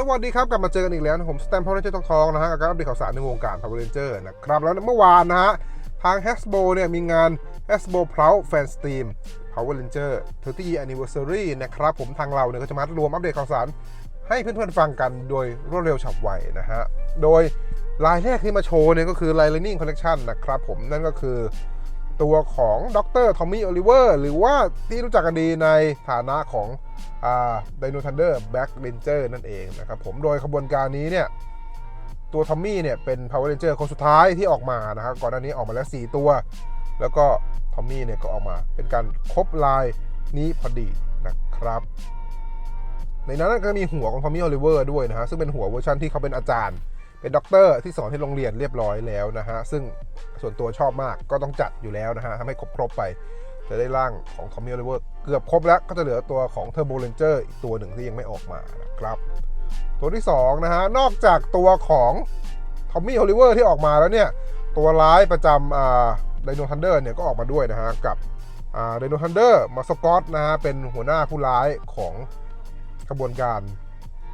สวัสดีครับ กลับมาเจอกันอีกแล้วนะผมสแตมพาวเวอร์เรนเจอร์ทองนะฮะกับการอัปเดตข่าวสารในวงการ Power Ranger นะครับ แล้วเมื่อวานนะฮะ ทาง Hasbro เนี่ยมีงาน h a s b o Proud Fan Steam Power Ranger 30 Year Anniversary นะครับ ผมทางเราเนี่ยก็จะมารวมอัปเดตข่าวสาร ให้เพื่อนๆฟังกันโดยรวดเร็วฉับไวนะฮะ โดยลายแรกที่มาโชว์เนี่ยก็คือ lightning Collection นะครับผมนั่นก็คือ ตัวของดรทอมมี่โอลิเวอร์หรือว่าที่รู้จักกันดีในฐานะของไดโนทันเดอร์แบ็กเรนเจอร์นั่นเองนะครับผมโดยขบวนการนี้เนี่ยตัวทอมมี่เนี่ยเป็น Power Ranger คนสุดท้ายที่ออกมานะครับก่อนหน้านี้ออกมาแล้ว 4 ตัว แล้วก็ทอมมี่เนี่ยก็ออกมาเป็นการครบลายนี้พอดีนะครับ ในนั้นก็มีหัวของทอมมี่โอลิเวอร์ด้วยนะฮะซึ่งเป็นหัวเวอร์ชันที่เขาเป็นอาจารย์ เป็นด็อกเตอร์ที่สอนที่โรงเรียนเรียบร้อยแล้วนะฮะ ซึ่งส่วนตัวชอบมากก็ต้องจัดอยู่แล้วนะฮะทำให้ครบครบไป จะได้ร่างของทอมมี่โอลิเวอร์เกือบครบแล้ว ก็จะเหลือตัวของเทอร์โบเ a นเจอร์อีกตัวหนึ่งที่ยังไม่ออกมานะครับ ตัวที่2นะฮะ นอกจากตัวของทอมมี่โอลิเวอร์ที่ออกมาแล้วเนี่ย ตัวร้ายประจำอ่าไดโนทันเดอร์เนี่ยก็ออกมาด้วยนะฮะกับไดโนทันเดอร์มาสกอตนะฮะเป็นหัวหน้าผู้ร้ายของขบวนการ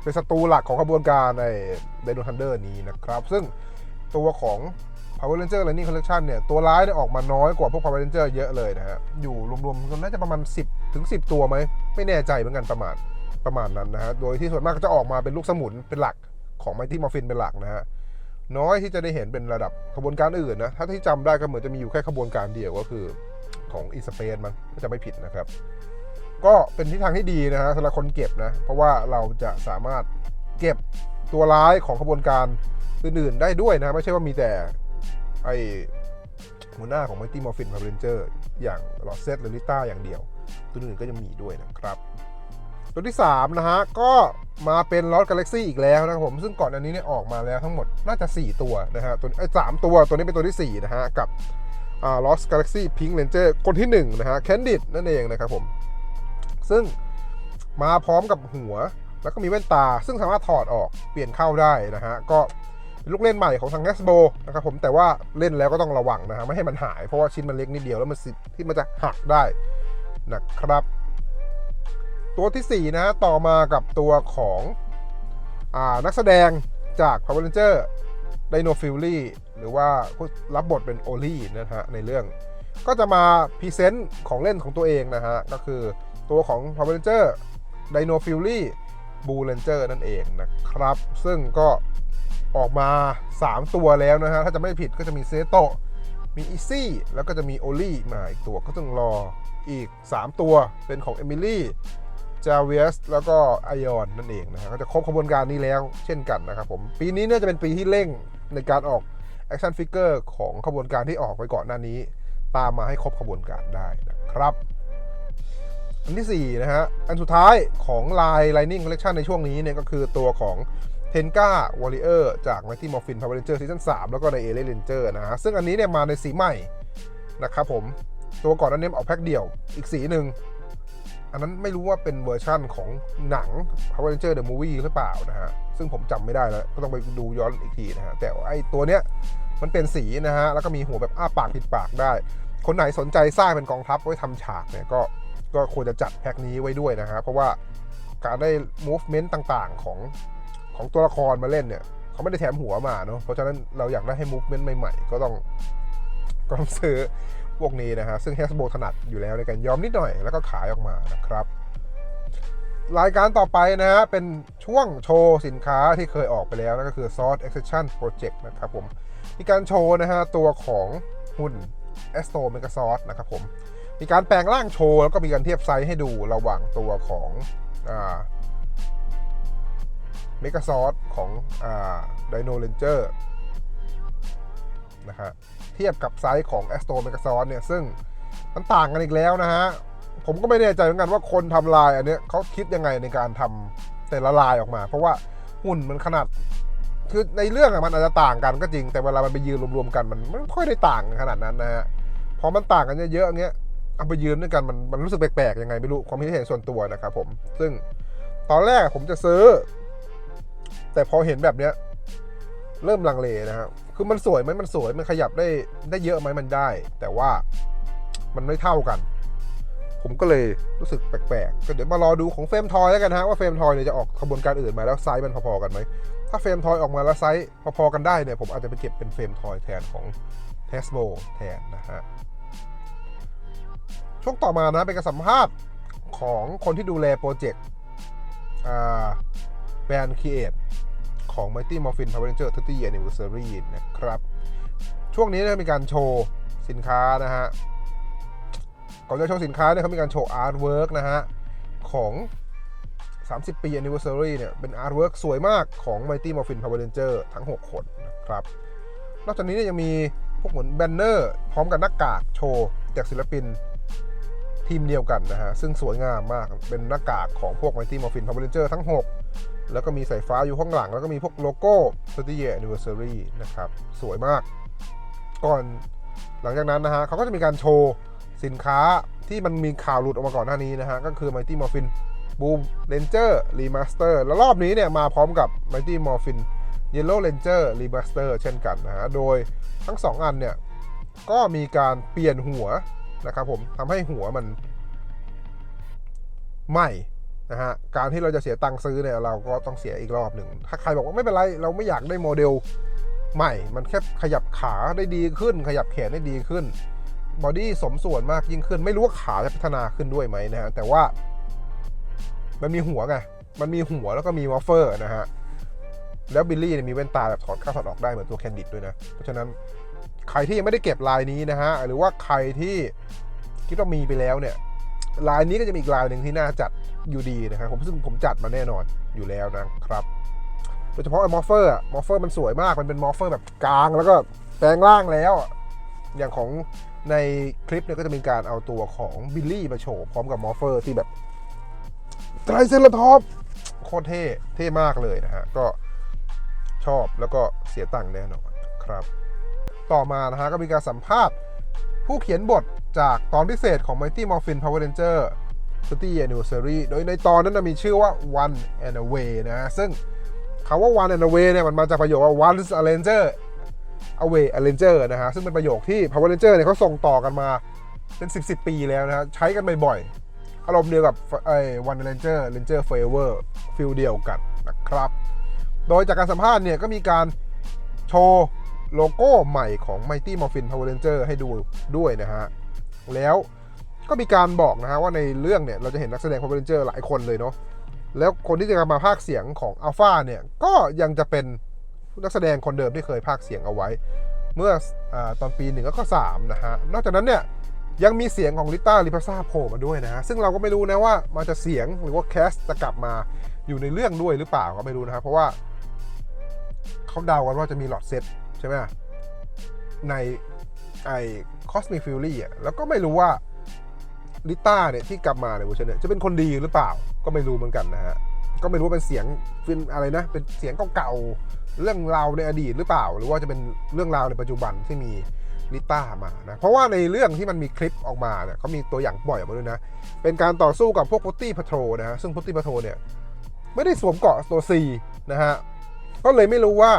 เป็นศัตรูหลักของขบวนการในไดโนทันเดอร์นี้นะครับ ซึ่งตัวของ Power Ranger Lightning Collection เนี่ย ตัวร้ายเนี่ยออกมาน้อยกว่าพวก Power Ranger เยอะเลยนะฮะ อยู่รวมๆกันน่าจะประมาณ 10 ถึง 10 ตัวไหม ไม่แน่ใจเหมือนกันประมาณประมาณนั้นนะฮะ โดยที่ส่วนมากก็จะออกมาเป็นลูกสมุนเป็นหลักของ Mighty Morphin เป็นหลักนะฮะ น้อยที่จะได้เห็นเป็นระดับขบวนการอื่นนะ ถ้าที่จำได้ก็เหมือนจะมีอยู่แค่ขบวนการเดียวก็คือของอีสเปนมั้งถ้าจะไม่ผิดนะครับ ก็เป็นทิศทางที่ดีนะฮะสำหรับคนเก็บนะ เพราะว่าเราจะสามารถเก็บตัวร้ายของขบวนการอื่นๆได้ด้วยนะ ไม่ใช่ว่ามีแต่ไอหัวหน้าของ Mighty Morphin Power Ranger อย่างลอเซตหรือลิต้าอย่างเดียว ตัวอื่นก็ยังมีด้วยนะครับ ตัวที่ 3 นะฮะ ก็มาเป็นลอ t กาแล็กซี่อีกแล้วนะครับผม ซึ่งก่อนอันนี้เนี่ยออกมาแล้วทั้งหมดน่าจะ 4 ตัวนะฮะ ตัวไอ้สามตัว ตัวนี้เป็นตัวที่ 4 นะฮะ กับลอ่า Lost Galaxy Pink Ranger คนที่ 1 นะฮะ Candid นั่นเองนะครับผม ซึ่งมาพร้อมกับหัว แล้วก็มีแว่นตา ซึ่งสามารถถอดออกเปลี่ยนเข้าได้นะฮะ ก็เป็นลูกเล่นใหม่ของทาง Hasbro นะครับผมแต่ว่าเล่นแล้วก็ต้องระวังนะฮะไม่ให้มันหาย เพราะว่าชิ้นมันเล็กนิดเดียวแล้วมันที่มันจะหักได้นะครับ ตัวทีสี่4นะฮะต่อมากับตัวของอานักแสดงจาก Power Ranger Dino Fury หรือว่ารับบทเป็นโอลี่นะฮะในเรื่อง ก็จะมาพรีเซนต์ของเล่นของตัวเองนะฮะก็คือ ตัวของ Power Ranger Dino Fury Blue Ranger นั่นเองนะครับ ซึ่งก็ออกมา 3 ตัวแล้วนะฮะ ถ้าจะไม่ผิดก็จะมีเซโตะมีอีซี่แล้วก็จะมีโอลี่มาอีกตัวก็ต้องรออีก 3 ตัวเป็นของเอมิลี่จาเวสแล้วก็ไอออนนั่นเองนะฮะก็จะครบขบวนการนี้แล้วเช่นกันนะครับผม ปีนี้เนี่ยจะเป็นปีที่เร่งในการออกแอคชั่นฟิกเกอร์ของขบวนการที่ออกไปก่อนหน้านี้ ตามมาให้ครบขบวนการได้นะครับ อันที่ 4 นะฮะ อันสุดท้ายของลาย Lightning Collection ในช่วงนี้เนี่ยก็คือตัวของ t e n k a Warrior จาก Mighty Morphin Power Ranger Season 3แล้วก็ใน Alien Ranger นะฮะ ซึ่งอันนี้เนี่ยมาในสีใหม่นะครับผม ตัวก่อนนั้นเนี่ยออกแพ็คเดี่ยวอีกสีหนึ่ง อันนั้นไม่รู้ว่าเป็นเวอร์ชั่นของหนัง Power Ranger The Movie หรือเปล่านะฮะ ซึ่งผมจำไม่ได้แล้ว ก็ต้องไปดูย้อนอีกทีนะฮะ แต่ไอ้ตัวเนี้ยมันเป็นสีนะฮะ แล้วก็มีหัวแบบอ้าปากปิดปากได้ คนไหนสนใจสร้างเป็นกองทัพไว้ทำฉากเนี่ยก็ ก็ควรจะจัดแพ็คนี้ไว้ด้วยนะฮะเพราะว่าการได้ movement ต่างๆของของตัวละครมาเล่นเนี่ยเขาไม่ได้แถมหัวมาเนาะเพราะฉะนั้นเราอยากได้ให้ movement ใหม่ๆ ก็ต้องก็ต้องซื้อพวกนี้นะฮะซึ่ง Hasbro ถนัดอยู่แล้วในการยอมนิดหน่อยแล้วก็ขายออกมานะครับรายการต่อไปนะฮะ เป็นช่วงโชว์สินค้าที่เคยออกไปแล้วนั่นก็คือ Source Extraction Project นะครับผม มีการโชว์นะฮะ ตัวของหุ่น Astro m e g a s o r d นะครับผม มีการแปลงร่างโชว์ แล้วก็มีการเทียบไซส์ให้ดูระหว่างตัวของเมกาซอสของไดโนเ a นเจอร์นะฮะเทียบกับไซส์ของ a s t r o m e g a s o r d เนี่ยซึ่งมันต่างกันอีกแล้วนะฮะ ผมก็ไม่แน่ใจเหมือนกันว่าคนทำลายอันเนี้ยเขาคิดยังไงในการทำแต่ละลายออกมา เพราะว่าหุ่นมันขนาดคือในเรื่องอะมันอาจจะต่างกันก็จริง แต่เวลามันไปยืนรวมๆกันมันไม่ค่อยได้ต่างขนาดนั้นนะฮะพอมันต่างกันเยอะๆอย่างเงี้ย เอาไปยืนด้วยกันมันมันรู้สึกแปลกๆยังไงไม่รู้ความคิดเห็นส่วนตัวนะครับผมซึ่งตอนแรกผมจะซื้อ แต่พอเห็นแบบเนี้ย เริ่มลังเลนะครับคือมันสวยไหมมันสวยมันขยับได้ได้เยอะไหมมันได้ แต่ว่ามันไม่เท่ากัน ผมก็เลยรู้สึกแปลกๆก็เดี๋ยวมารอดูของเฟรมทอยแล้วกันนะฮะว่าเฟรมทอยเนี่ยจะออกขบวนการอื่นมาแล้วไซส์มันพอๆกันไหมถ้าเฟรมทอยออกมาแล้วไซส์พอๆกันได้เนี่ยผมอาจจะไปเก็บเป็นเฟรมทอยแทนของ t e s b o แทนนะฮะ ช่วงต่อมานะเป็นการสัมภาษณ์ของคนที่ดูแลโปรเจกต์แบรนด์ครีเอทของ Mighty Morphin Power Ranger 30 Year Anniversary นะครับ ช่วงนี้เนี่ยมีการโชว์สินค้านะฮะ ก่อนจะโชว์สินค้าเนี่ยเขามีการโชว์อาร์ตเวิร์กนะฮะ ของ 30 ปี Anniversary เนี่ย เป็นอาร์ตเวิร์กสวยมากของ Mighty Morphin Power Ranger ทั้ง 6 คนนะครับ นอกจากนี้เนี่ยยังมีพวกเหมือนแบนเนอร์ พร้อมกับหน้ากากโชว์ จากศิลปิน ทีมเดียวกันนะฮะ ซึ่งสวยงามมาก เป็นหน้ากากของพวก Mighty Morphin Power Ranger ทั้ง 6 แล้วก็มีสายฟ้าอยู่ข้างหลัง แล้วก็มีพวกโลโก้30 Year Anniversary นะครับ สวยมาก ก่อนหลังจากนั้นนะฮะเขาก็จะมีการโชว์สินค้าที่มันมีข่าวหลุดออกมาก่อนหน้านี้นะฮะ ก็คือ Mighty Morphin Boom Ranger Remaster แล้วรอบนี้เนี่ยมาพร้อมกับ Mighty Morphin Yellow Ranger Remaster เช่นกันนะฮะ โดยทั้ง 2 อันเนี่ยก็มีการเปลี่ยนหัว นะครับผมทำให้หัวมันใหม่นะฮะการที่เราจะเสียตังค์ซื้อเนี่ยเราก็ต้องเสียอีกรอบหนึ่งถ้าใครบอกว่าไม่เป็นไรเราไม่อยากได้โมเดลใหม่ มันแค่ขยับขาได้ดีขึ้น ขยับแขนได้ดีขึ้นบอดี้สมส่วนมากยิ่งขึ้น ไม่รู้ว่าขาจะพัฒนาขึ้นด้วยไหมนะฮะแต่ว่า มันมีหัวไงมันมีหัวแล้วก็มีวอฟเฟอร์นะฮะแล้วบิลลี่เนี่ยมีแว่นตาแบบถอดเข้าถอดออกได้เหมือนตัวแคนดิดด้วยนะ เพราะฉะนั้น ใครที่ยังไม่ได้เก็บลายนี้นะฮะหรือว่าใครที่คิดว่ามีไปแล้วเนี่ยลายนี้ก็จะมีอีกลายหนึ่งที่น่าจัดอยู่ดีนะครับผมซึ่งผมจัดมาแน่นอนอยู่แล้วนะครับโดยเฉพาะไอ้มอฟเฟอร์มอฟเฟอร์มันสวยมากมันเป็นมอฟเฟอร์แบบกลางแล้วก็แปลงร่างแล้ว อย่างของในคลิปเนี่ยก็จะมีการเอาตัวของบิลลี่มาโชว์พร้อมกับมอฟเฟอร์ที่แบบไตรเซราทอปโคตรเท่ เท่มากเลยนะฮะ ก็ชอบแล้วก็เสียตังค์แน่นอนครับ ต่อมานะฮะก็มีการสัมภาษณ์ ผู้เขียนบทจากตอนพิเศษของ Mighty Morphin Power Ranger 30 Anniversary โดยในตอนนั้นนะมีชื่อว่า One and Away นะฮะซึ่งคาว่า One and Away เนี่ยมันมาจากประโยคว่า Once a Ranger Away a Ranger นะฮะ ซึ่งเป็นประโยคที่ Power Ranger เนี่ยเขาส่งต่อกันมาเป็น 10 10ปีแล้วนะฮะ ใช้กันบ่อยๆ อารมณ์เดียวกับไอ้ One Ranger Ranger Forever ฟิลเดียวกันนะครับ โดยจากการสัมภาษณ์เนี่ยก็มีการโชว์ โลโก้ใหม่ของ Mighty Morphin Power Ranger ให้ดูด้วยนะฮะ แล้วก็มีการบอกนะฮะว่าในเรื่องเนี่ย เราจะเห็นนักแสดง Power Ranger หลายคนเลยเนาะแล้วคนที่จะมาพากเสียงของ Alpha เนี่ย ก็ยังจะเป็นนักแสดงคนเดิมที่เคยพากเสียงเอาไว้ เมื่ออตอนปีหนึ่งแล้วก็สามนะฮะ นอกจากนั้นเนี่ยยังมีเสียงของลิต้าลิพาซาโผล่มาด้วยนะฮะ ซึ่งเราก็ไม่รู้นะว่ามันจะเสียงหรือว่าแคสจะกลับมาอยู่ในเรื่องด้วยหรือเปล่าก็ไม่รู้นะครับเพราะว่าเขาเดากันว่าจะมีหลอดเซต ใช่ไหมในไอ้ Cosmic Fury อะแล้วก็ไม่รู้ว่าลิต้าเนี่ยที่กลับมาในเวอร์ชันเนี่ยจะเป็นคนดีหรือเปล่าก็ไม่รู้เหมือนกันนะฮะ ก็ไม่รู้ว่าเป็นเสียงฟินอะไรนะ เป็นเสียงเก่าๆเรื่องราวในอดีตหรือเปล่า หรือว่าจะเป็นเรื่องราวในปัจจุบันที่มีลิต้ามานะเพราะว่าในเรื่องที่มันมีคลิปออกมาเนี่ยเขามีตัวอย่างปล่อยออกมาด้วยนะ เป็นการต่อสู้กับพวกพุตตี้พัทโรนะฮะซึ่งพุตตี้พัทโรเนี่ยไม่ได้สวมเกาะตัว C นะฮะก็เลยไม่รู้ว่า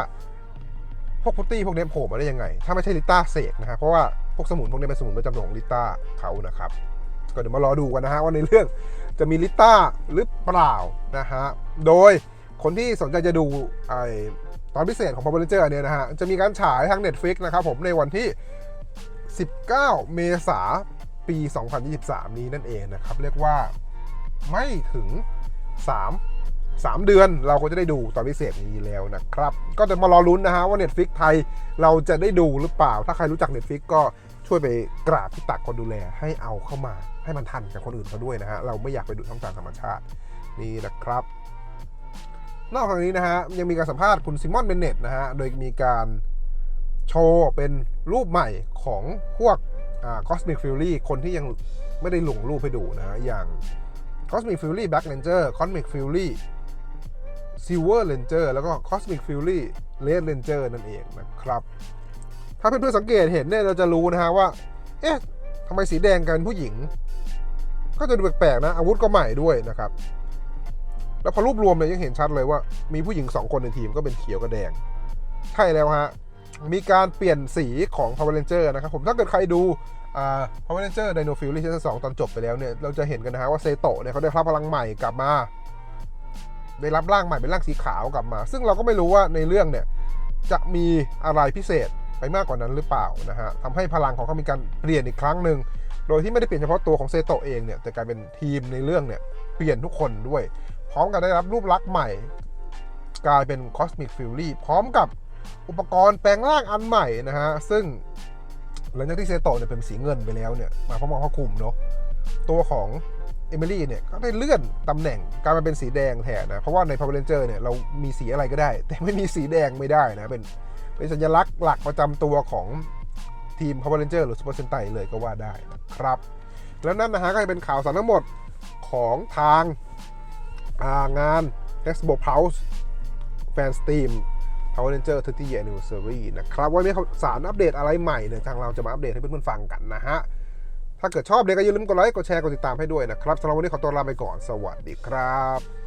พวกพุตตี้พวกนี้โผล่มาได้ยังไง ถ้าไม่ใช่ลิต้าเสกนะฮะเพราะว่าพวกสมุนพวกนี้เป็นสมุนประจำของลิต้าเขานะครับ ก็เดี๋ยวมารอดูกันนะฮะว่าในเรื่องจะมีลิต้าหรือเปล่านะฮะโดยคนที่สนใจจะดูไอตอนพิเศษของ Power Ranger เนี่ยนะฮะจะมีการฉายทาง Netflix นะครับผมในวันที่ 19 เมษายนปี 2023 นี้นั่นเองนะครับ เรียกว่าไม่ถึง 3 3 เดือนเราก็จะได้ดูตอนพิเศษนี้แล้วนะครับ ก็จะมารอลุ้นนะฮะว่า Netflix ไทยเราจะได้ดูหรือเปล่า ถ้าใครรู้จัก Netflix ก็ช่วยไปกราบพี่ตักคนดูแลให้เอาเข้ามา ให้มันทันกับคนอื่นเขาด้วยนะฮะ เราไม่อยากไปดูช่องทางธรรมชาตินี่นะครับ นอกจากนี้นะฮะ ยังมีการสัมภาษณ์คุณซิมอนเบนเน็ตนะฮะ โดยมีการโชว์เป็นรูปใหม่ของพวกคอ่า Cosmic Fury คนที่ยังไม่ได้ลงรูปให้ดูนะฮะ อย่าง Cosmic Fury Black Ranger Cosmic Fury Silver Ranger แล้วก็ Cosmic Fury Red Ranger นั่นเองนะครับ ถ้าเพื่อนๆสังเกตเห็นเนี่ยเราจะรู้นะฮะว่า เอ๊ะทำไมสีแดงกันผู้หญิง ก็จะดูแปลกๆนะ อาวุธก็ใหม่ด้วยนะครับ แล้วพอรูปรวมเนี่ยยังเห็นชัดเลยว่า มีผู้หญิง 2 คนในทีมก็เป็นเขียวกับแดง ใช่แล้วฮะ มีการเปลี่ยนสีของ Power Ranger นะครับผมถ้าเกิดใครดูอ่า Power Ranger Dino Fury ซีซั่น2ตอนจบไปแล้วเนี่ยเราจะเห็นกันนะฮะว่าเซโตะเนี่ยเขาได้รับพลังใหม่กลับมา ได้รับร่างใหม่เป็นร่างสีขาวกลับมา ซึ่งเราก็ไม่รู้ว่าในเรื่องเนี่ยจะมีอะไรพิเศษไปมากกว่านั้นหรือเปล่านะฮะทำให้พลังของเขามีการเปลี่ยนอีกครั้งหนึ่งโดยที่ไม่ได้เปลี่ยนเฉพาะตัวของเซโตเองเนี่ยแต่กลายเป็นทีมในเรื่องเนี่ยเปลี่ยนทุกคนด้วย พร้อมกับได้รับรูปลักษณ์ใหม่ กลายเป็น Cosmic Fury พร้อมกับอุปกรณ์แปลงร่างอันใหม่นะฮะซึ่งหลังจากที่เซโตเนี่ยเป็นสีเงินไปแล้วเนี่ยมาพร้อมกับผ้าคลุมเนาะตัวของ อมิลี่เนี่ยก็ได้เลื่อนตำแหน่งกลายมาเป็นสีแดงแทนนะ เพราะว่าใน Power Ranger เจอร์เนี่ยเรามีสีอะไรก็ได้ แต่ไม่มีสีแดงไม่ได้นะเป็นเป็นสัญลักษณ์หลักประจำตัวของทีม Power Ranger หรือ Super Sentai เลยก็ว่าได้นะครับ แล้วนั่นนะฮะก็จะเป็นข่าวสารทั้งหมดของทางางาน Expo Pulse Fan Steam Power Ranger 30 Year Anniversary นะครับ ว่ามีข่าวสารอัปเดตอะไรใหม่เนี่ยทางเราจะมาอัปเดตให้เพื่อนๆฟังกันนะฮะ ถ้าเกิดชอบเนี่ยก็อย่าลืมกดไลค์ กดแชร์ กดติดตามให้ด้วยนะครับสำหรับวันนี้ขอตัวลาไปก่อน สวัสดีครับ